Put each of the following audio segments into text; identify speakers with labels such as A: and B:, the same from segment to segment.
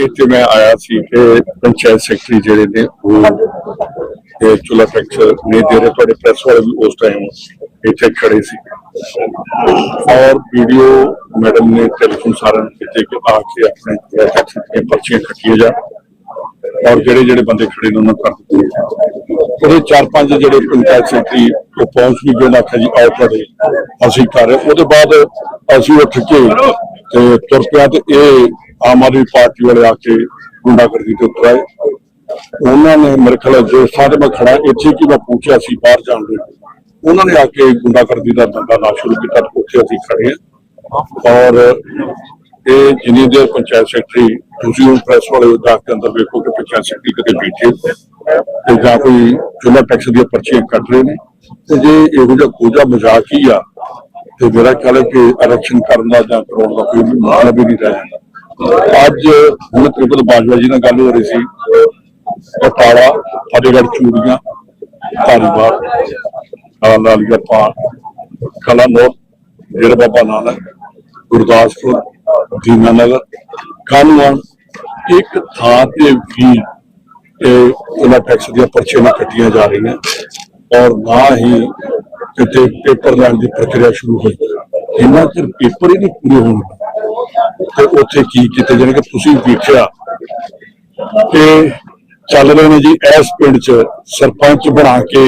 A: ਇੱਥੇ ਮੈਂ ਆਇਆ ਸੀ ਕਿ ਪੰਚਾਇਤ ਸੈਕਟਰੀ ਜਿਹੜੇ ਨੇ ਉਹ, ਇਹ ਚੁਲਾ ਟੈਕਸ ਨਹੀਂ ਦੇ ਤੁਹਾਡੇ ਪ੍ਰੈਸ ਵਾਲੇ ਵੀ ਉਸ ਟਾਈਮ ਇੱਥੇ ਖੜੇ ਸੀ। ਔਰ ਵੀਡੀਓ ਮੈਡਮ ਨੇ ਟੈਲੀਫੋਨ ਸਾਰਿਆਂ ਨੂੰ ਕੀਤੇ ਕਿ ਆ ਕੇ ਆਪਣੇ ਚੁਲਾ ਦੀਆਂ ਪਰਚੀਆਂ ਕੱਟੀਆਂ ਜਾ ਔਰ ਜਿਹੜੇ ਜਿਹੜੇ ਬੰਦੇ ਖੜੇ ਨੇ ਉਹਨਾਂ ਕਰ ਦਿੱਤੇ ਉਹਦੇ ਚਾਰ ਪੰਜ ਜਿਹੜੇ ਪੰਚਾਇਤ ਸੈਕਟਰੀ ਉਹ ਪਹੁੰਚ ਵੀ ਗਏ ਨਾ ਜੀ ਆਓ ਤੁਹਾਡੇ ਅਸੀਂ ਕਰ ਰਹੇ ਉਹਦੇ ਬਾਅਦ ਅਸੀਂ ਉੱਠ ਕੇ ਤੇ ਤੁਰ ਪਿਆ ਤੇ ਇਹ ਆਮ ਆਦਮੀ ਪਾਰਟੀ ਵਾਲੇ ਆ ਕੇ ਗੁੰਡਾਗਰਦੀ ਤੇ ਉਤਰ ਆਏ। ਉਹਨਾਂ ਨੇ ਮੇਰੇ ਖਿਆਲ ਜੋ ਸਾਡੇ ਮੈਂ ਖੜਾ ਇੱਥੇ ਕਿ ਮੈਂ ਪੁੱਛਿਆ ਸੀ, ਬਾਹਰ ਜਾਣ ਦੇ ਉਹਨਾਂ ਨੇ ਆ ਕੇ ਗੁੰਡਾਗਰਦੀ ਦਾ ਦੰਗਾ ਨਾ ਸ਼ੁਰੂ ਕੀਤਾ ਉੱਥੇ ਅਸੀਂ ਖੜੇ ਹਾਂ। ਔਰ ਇਹ ਜਿੰਨੀ ਦੇਰ ਪੰਚਾਇਤ ਸੈਕਟਰੀ ਤੁਸੀਂ ਉਹ ਪ੍ਰੈਸ ਵਾਲੇ ਜਾ ਕੇ ਅੰਦਰ ਵੇਖੋ ਕਿ ਪੰਚਾਇਤ ਸੈਕਟਰੀ ਕਿਤੇ ਬੈਠੇ ਤੇ ਜਾਂ ਕੋਈ ਚੁੱਲਾ ਟੈਕਸ ਦੀਆਂ ਪਰਚੀਆਂ ਕੱਟ ਰਹੇ ਨੇ। ਤੇ ਜੇ ਇਹੋ ਜਿਹਾ ਕੋਝਾ ਮਜ਼ਾਕ ਹੀ ਆ, ਤੇ ਮੇਰਾ ਖਿਆਲ ਹੈ ਕਿ ਇਲੈਕਸ਼ਨ ਕਰਨ ਦਾ ਜਾਂ ਕਰਾਉਣ ਦਾ ਕੋਈ ਮਤਲਬ ਹੀ ਨਹੀਂ ਰਹਿ ਜਾਂਦਾ। ਅੱਜ ਹੁਣ ਤ੍ਰਿਪਤ ਬਾਜਵਾ ਜੀ ਨਾਲ ਗੱਲ ਹੋ ਰਹੀ ਸੀ। ਪਟਾਲਾ, ਫਤਿਹਗੜ੍ਹ ਚੂੜੀਆਂ, ਧਾਰੀਵਾਲ ਲਾਲੀਆ ਪਾ ਕਲਾਨੌਰ ਡੇਰਾ ਬਾਬਾ ਨਾਨਕ, ਗੁਰਦਾਸਪੁਰ, ਦੀਨਾਨਗਰ ਕਾਨੂੰਨ ਇੱਕ ਥਾਂ ਤੇ ਵੀ ਇਹ ਉਹਨਾਂ ਟੈਕਸ ਦੀਆਂ ਪਰਚੀਆਂ ਨਾਲ ਕੱਟੀਆਂ ਜਾ ਰਹੀਆਂ ਔਰ ਨਾ ਹੀ ਕਿਤੇ ਪੇਪਰ ਲੈਣ ਦੀ ਪ੍ਰਕਿਰਿਆ ਸ਼ੁਰੂ ਹੋਈ। ਇੰਨਾ ਚਿਰ ਪੇਪਰ ਹੀ ਨਹੀਂ ਪੂਰੇ ਹੋਣਗੇ ਤੇ ਉੱਥੇ ਕੀ ਕੀਤੇ, ਜਾਣੇ ਕਿ ਤੁਸੀਂ ਵੇਖਿਆ ਕਿ ਚੱਲ ਰਹੇ ਨੇ ਜੀ, ਇਸ ਪਿੰਡ 'ਚ ਸਰਪੰਚ ਬਣਾ ਕੇ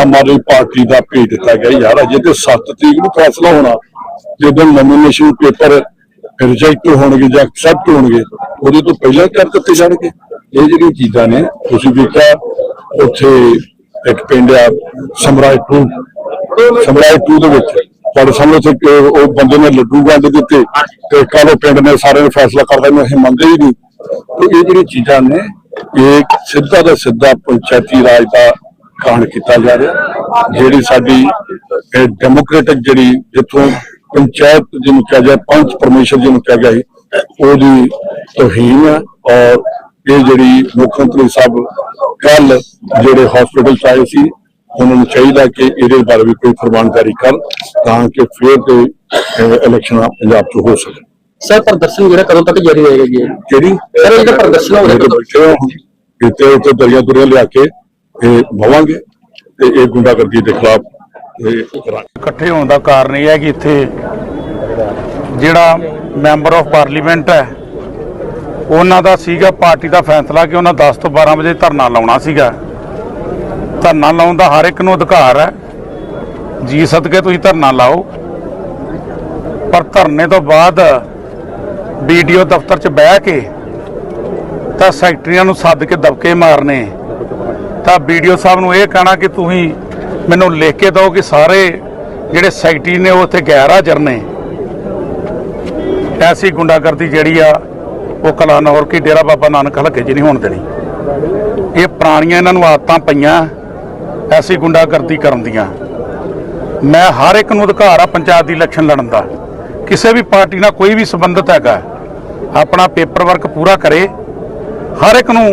A: ਆਮ ਆਦਮੀ ਪਾਰਟੀ ਦਾ ਭੇਜ ਦਿੱਤਾ ਗਿਆ ਯਾਰ, ਅਜੇ ਤੇ 7 ਤਰੀਕ ਨੂੰ ਫੈਸਲਾ ਹੋਣਾ। ਜਦੋਂ ਨੋਮੀਨੇਸ਼ਨ ਪੇਪਰ ਰਿਜੈਕਟ ਹੋਣਗੇ ਜਾਂ ਐਕਸੈਪਟ ਹੋਣਗੇ, ਉਹਦੇ ਤੋਂ ਪਹਿਲਾਂ ਕਰ ਦਿੱਤੇ ਜਾਣਗੇ। ਇਹ ਜਿਹੜੀਆਂ ਚੀਜ਼ਾਂ ਨੇ, ਤੁਸੀਂ ਵੇਖਿਆ, ਉੱਥੇ ਇੱਕ ਪਿੰਡ ਆ ਸਮਰਾਜ 2 ਸਮਰਾਜ 2 ਦੇ ਵਿੱਚ। ਤੁਹਾਡੇ ਸਾਹਮਣੇ ਉੱਥੇ ਉਹ ਬੰਦੇ ਨੇ ਲੱਡੂ ਵੰਡ ਦਿੱਤੇ ਤੇ ਕਾਲੋ ਪਿੰਡ ਨੇ ਸਾਰੇ ਨੇ ਫੈਸਲਾ ਕਰ ਲਿਆ ਇਹ ਮੰਨਦੇ ਹੀ ਨਹੀਂ। ਤੇ ਇਹ ਜਿਹੜੀ ਚੀਜ਼ਾਂ ਨੇ ਇਹ ਸਿੱਧਾ ਦਾ ਸਿੱਧਾ ਪੰਚਾਇਤੀ ਰਾਜ ਦਾ ਕਾਣ ਕੀਤਾ ਜਾ ਰਿਹਾ। ਜਿਹੜੀ ਸਾਡੀ ਡੈਮੋਕ੍ਰੈਟਿਕ ਜਿਹੜੀ ਜਿੱਥੋਂ ਪੰਚਾਇਤ ਜਿਹਨੂੰ ਕਿਹਾ ਜਾਏ ਪੰਚ ਪਰਮੇਸ਼ਰ ਜਿਹਨੂੰ ਕਿਹਾ ਗਿਆ ਹੈ, ਉਹਦੀ ਤੋਹੀਨ ਹੈ ਔਰ ਇਹ ਜਿਹੜੀ ਮੁੱਖ ਮੰਤਰੀ ਸਾਹਿਬ ਕੱਲ ਜਿਹੜੇ ਹਸਪੀਟਲ ਚ ਆਏ ਸੀ ਉਹਨਾਂ ਨੂੰ ਚਾਹੀਦਾ ਕਿ ਇਹਦੇ ਬਾਰੇ ਵੀ ਕੋਈ ਫਰਮਾਨ ਜਾਰੀ ਕਰ ਤਾਂ ਕਿ ਫਿਰ ਤੇ ਇਲੈਕਸ਼ਨ ਪੰਜਾਬ ਚ ਹੋ ਸਕੇ।
B: ਸਰ ਪ੍ਰਦਰਸ਼ਨ ਜਿਹੜਾ ਕਦੋਂ ਤੱਕ ਜਾਰੀ ਰਹੇਗਾ ਜੀ?
A: ਕਿਹੜੀ?
B: ਸਰ ਇਹ ਜਿਹੜਾ ਪ੍ਰਦਰਸ਼ਨ ਹੋ ਰਿਹਾ
A: ਤੋਂ ਕਿਤੇ ਉੱਤੇ ਦਰਿਆ ਦੁਰੀਆਂ ਲਿਆ ਕੇ ਇਹ ਭਵਾਂਗੇ ਤੇ ਇਹ ਗੁੰਡਾਗਰਦੀ ਦੇ ਖਿਲਾਫ
C: ਇਕੱਠੇ ਹੋਣ ਦਾ ਕਾਰਨ ਇਹ ਹੈ ਕਿ ਇੱਥੇ ਜਿਹੜਾ ਮੈਂਬਰ ਆਫ ਪਾਰਲੀਮੈਂਟ ਹੈ ਉਹਨਾਂ ਦਾ ਸੀਗਾ ਪਾਰਟੀ ਦਾ ਫੈਸਲਾ ਕਿ ਉਹਨਾਂ 10 ਤੋਂ 12 ਵਜੇ ਧਰਨਾ ਲਾਉਣਾ ਸੀਗਾ। ਧਰਨਾ ਲਾਉਣ ਦਾ ਹਰ ਇੱਕ ਨੂੰ ਅਧਿਕਾਰ ਹੈ। ਜੀ ਸਦਕੇ ਤੁਸੀਂ ਧਰਨਾ ਲਾਓ। ਪਰ ਧਰਨੇ ਤੋਂ ਬਾਅਦ ਵੀਡੀਓ ਦਫ਼ਤਰ 'ਚ ਬਹਿ ਕੇ ਤਾਂ ਸੈਕਟਰੀਆਂ ਨੂੰ ਸੱਦ ਕੇ ਦਬਕੇ ਮਾਰਨੇ। ਤਾਂ ਵੀਡੀਓ ਸਾਹਿਬ ਨੂੰ ਇਹ ਕਹਿਣਾ ਕਿ ਤੁਸੀਂ ਮੈਨੂੰ ਲਿਖ ਕੇ ਦਿਓ ਕਿ ਸਾਰੇ ਜਿਹੜੇ ਸੈਕਟਰੀ ਨੇ ਉਹ ਉੱਥੇ ਗੈਰ ਹਾਜ਼ਰ ਨੇ। ਐਸੀ ਗੁੰਡਾਗਰਦੀ ਜਿਹੜੀ ਆ, ਉਹ ਕਲਾਨੌਰ ਕੀ ਡੇਰਾ ਬਾਬਾ ਨਾਨਕ ਹਲਕੇ 'ਚ ਨਹੀਂ ਹੋਣ ਦੇਣੀ। ਇਹ ਪੁਰਾਣੀਆਂ ਇਹਨਾਂ ਨੂੰ ਆਦਤਾਂ ਪਈਆਂ। ਐਸੀ ਗੁੰਡਾਗਰਦੀ ਕਰਨ ਦੀਆਂ। ਮੈਂ ਹਰ ਇੱਕ ਨੂੰ ਅਧਿਕਾਰ ਆ ਪੰਚਾਇਤ ਦੀ ਇਲੈਕਸ਼ਨ ਲੜਨ ਦਾ। ਕਿਸੇ ਵੀ ਪਾਰਟੀ ਨਾਲ ਕੋਈ ਵੀ ਸੰਬੰਧਤ ਹੈਗਾ, ਆਪਣਾ ਪੇਪਰ ਵਰਕ ਪੂਰਾ ਕਰੇ। ਹਰ ਇੱਕ ਨੂੰ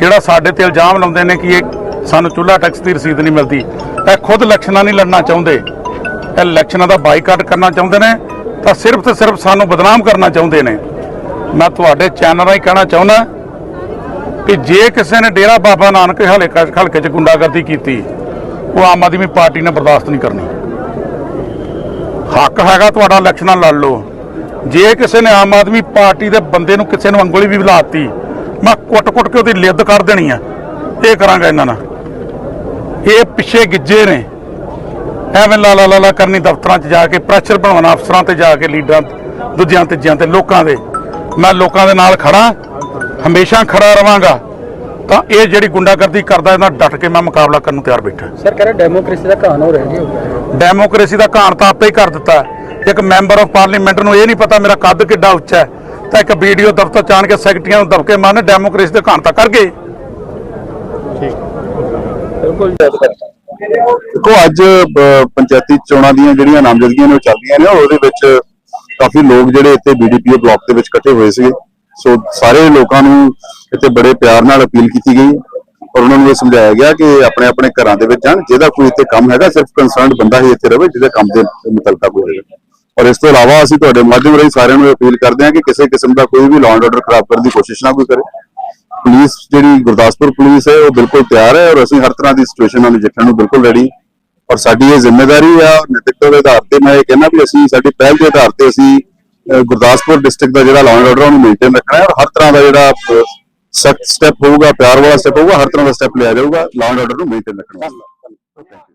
C: ਜਿਹੜਾ ਸਾਡੇ ਤੇ ਇਲਜ਼ਾਮ ਲਾਉਂਦੇ ਨੇ ਕਿ ਇਹ ਸਾਨੂੰ ਚੁੱਲ੍ਹਾ ਟੈਕਸ ਦੀ ਰਸੀਦ ਨਹੀਂ ਮਿਲਦੀ, ਇਹ ਖੁਦ ਇਲੈਕਸ਼ਨਾਂ ਨਹੀਂ ਲੜਨਾ ਚਾਹੁੰਦੇ। ਇਹ ਇਲੈਕਸ਼ਨਾਂ ਦਾ ਬਾਈਕਾਟ ਕਰਨਾ ਚਾਹੁੰਦੇ ਨੇ, ਤਾਂ ਸਿਰਫ ਤੇ ਸਿਰਫ ਸਾਨੂੰ ਬਦਨਾਮ ਕਰਨਾ ਚਾਹੁੰਦੇ ਨੇ। ਮੈਂ ਤੁਹਾਡੇ ਚੈਨਲ ਰਾਹੀਂ ਕਹਿਣਾ ਚਾਹੁੰਦਾ ਕਿ ਜੇ ਕਿਸੇ ਨੇ ਡੇਰਾ ਬਾਬਾ ਨਾਨਕ ਹਲਕੇ ਹਲਕੇ 'ਚ ਗੁੰਡਾਗਰਦੀ ਕੀਤੀ, ਉਹ ਆਮ ਆਦਮੀ ਪਾਰਟੀ ਨੇ ਬਰਦਾਸ਼ਤ ਨਹੀਂ ਕਰਨੀ। ਹੱਕ ਹੈਗਾ ਤੁਹਾਡਾ, ਇਲੈਕਸ਼ਨਾਂ ਲੜ ਲਓ। ਜੇ ਕਿਸੇ ਨੇ ਆਮ ਆਦਮੀ ਪਾਰਟੀ ਦੇ ਬੰਦੇ ਨੂੰ ਕਿਸੇ ਨੂੰ ਅੰਗੁਲੀ ਵੀ ਲਾਤੀ ਮੈਂ ਕੁੱਟ-ਕੁੱਟ ਕੇ ਉਹਦੀ ਲਿੱਦ ਕਰ ਦੇਣੀ ਆ। ਇਹ ਕਰਾਂਗਾ ਇਹਨਾਂ ਨਾਲ। ਇਹ ਪਿੱਛੇ ਗਿੱਜੇ ਨੇ। ਐਵੇਂ ਲਾ ਲਾ ਲਾ ਕਰਨੀ ਦਫ਼ਤਰਾਂ 'ਚ ਜਾ ਕੇ, ਪ੍ਰੈਸ਼ਰ ਬਣਾਉਣਾ ਅਫਸਰਾਂ ਤੇ ਜਾ ਕੇ, ਲੀਡਰਾਂ, ਦੂਜਿਆਂ, ਤੀਜਿਆਂ ਤੇ, ਲੋਕਾਂ ਦੇ। ਮੈਂ ਲੋਕਾਂ ਦੇ ਨਾਲ ਖੜਾ ਹਮੇਸ਼ਾ ਖੜਾ ਰਵਾਂਗਾ ਤਾਂ ਇਹ ਜਿਹੜੀ ਗੁੰਡਾਗਰਦੀ ਕਰਦਾ ਇਹਨਾਂ ਡਟ ਕੇ ਮੈਂ ਮੁਕਾਬਲਾ ਕਰਨ ਨੂੰ ਤਿਆਰ ਬੈਠਾ।
B: ਸਰ ਕਹਿੰਦੇ ਡੈਮੋਕ੍ਰੇਸੀ ਦਾ ਕਹਾਣ ਹੋ ਰਿਹਾ ਜੀ।
C: ਡੈਮੋਕ੍ਰੇਸੀ ਦਾ ਘਾਣ ਤਾਂ ਆਪੇ ਹੀ ਕਰ ਦਿੱਤਾ। ਇੱਕ ਮੈਂਬਰ ਆਫ ਪਾਰਲੀਮੈਂਟ ਨੂੰ ਇਹ ਨਹੀਂ ਪਤਾ ਮੇਰਾ ਕੱਦ ਕਿੱਡਾ ਉੱਚਾ ਹੈ ਤਾਂ ਇੱਕ ਵੀਡੀਓ ਦਫ਼ਤਰ ਚਾਣ ਕੇ ਸੈਕਟਰੀਆਂ ਨੂੰ ਦਬਕੇ ਮਾਰਨ ਡੈਮੋਕ੍ਰੇਸੀ ਦੇ ਘਾਣ ਤਾਂ ਕਰ ਗਏ।
B: ਬਿਲਕੁਲ
D: ਦੇਖੋ ਅੱਜ ਪੰਚਾਇਤੀ ਚੋਣਾਂ ਦੀਆਂ ਜਿਹੜੀਆਂ ਨਾਮਜ਼ਦਗੀਆਂ ਨੇ ਉਹ ਚੱਲਦੀਆਂ ਨੇ ਉਹਦੇ ਵਿੱਚ ਕਾਫੀ ਲੋਕ ਜਿਹੜੇ ਇੱਥੇ ਬੀਡੀਪੀਓ ਬਲਾਕ ਦੇ ਵਿੱਚ ਇਕੱਠੇ ਹੋਏ ਸੀਗੇ। ਸੋ ਸਾਰੇ ਲੋਕਾਂ ਨੂੰ ਇੱਥੇ ਬੜੇ ਪਿਆਰ ਨਾਲ ਅਪੀਲ ਕੀਤੀ ਗਈ ਔਰ ਉਹਨਾਂ ਨੂੰ ਇਹ ਸਮਝਾਇਆ ਗਿਆ ਕਿ ਆਪਣੇ ਆਪਣੇ ਘਰਾਂ ਦੇ ਵਿੱਚ ਜਾਣ, ਜਿਹਦਾ ਕੋਈ ਇੱਥੇ ਕੰਮ ਹੈਗਾ, ਸਿਰਫ ਕੰਸਰਨਡ ਬੰਦਾ ਹੀ ਇੱਥੇ ਰਵੇ, ਜਿਹਦੇ ਕੰਮ ਦੇ ਮੁਤਲਕਾ ਕੋਈ ਔਰ ਇਸ ਤੋਂ ਇਲਾਵਾ ਅਸੀਂ ਤੁਹਾਡੇ ਮਾਧਿਅਮ ਰਾਹੀਂ ਸਾਰਿਆਂ ਨੂੰ ਅਪੀਲ ਕਰਦੇ ਹਾਂ ਕਿ ਕਿਸੇ ਕਿਸਮ ਦਾ ਕੋਈ ਵੀ ਲਾਅ ਐਂਡ ਆਰਡਰ ਖਰਾਬ ਕਰਨ ਦੀ ਕੋਸ਼ਿਸ਼ ਨਾ ਕੋਈ ਕਰੇ। ਪੁਲਿਸ ਜਿਹੜੀ ਗੁਰਦਾਸਪੁਰ ਪੁਲਿਸ ਹੈ, ਉਹ ਬਿਲਕੁਲ ਤਿਆਰ ਹੈ ਔਰ ਅਸੀਂ ਹਰ ਤਰ੍ਹਾਂ ਦੀ ਸਿਚੁਏਸ਼ਨ ਨਾਲ ਨਜਿੱਠਣ ਨੂੰ ਬਿਲਕੁਲ ਰੈਡੀ ਔਰ ਸਾਡੀ ਇਹ ਜ਼ਿੰਮੇਵਾਰੀ ਆ, ਨੈਤਿਕਤਾ ਦੇ ਆਧਾਰ ਤੇ ਮੈਂ ਇਹ ਕਹਿੰਦਾ ਵੀ ਅਸੀਂ, ਸਾਡੀ ਪਹਿਲ ਦੇ ਆਧਾਰ ਤੇ ਅਸੀਂ ਗੁਰਦਾਸਪੁਰ ਡਿਸਟ੍ਰਿਕਟ ਦਾ ਜਿਹੜਾ ਲਾਅ ਐਂਡ ਆਰਡਰ ਉਹਨੂੰ ਮੇਨਟੇਨ ਰੱਖਣਾ ਹੈ ਔਰ ਹਰ ਤਰ੍ਹਾਂ ਦਾ ਜਿਹੜਾ ਸਖਤ ਸਟੈਪ ਹੋਊਗਾ, ਪਿਆਰ ਵਾਲਾ ਸਟੈਪ ਹੋਊਗਾ, ਹਰ ਤਰ੍ਹਾਂ ਦਾ ਸਟੈਪ ਲਿਆ ਜਾਊਗਾ ਲਾਅ ਐਂਡ ਆਰਡਰ ਨੂੰ ਮੇਨਟੇਨ ਰੱਖਣਾ। ਵਾਸਤੇ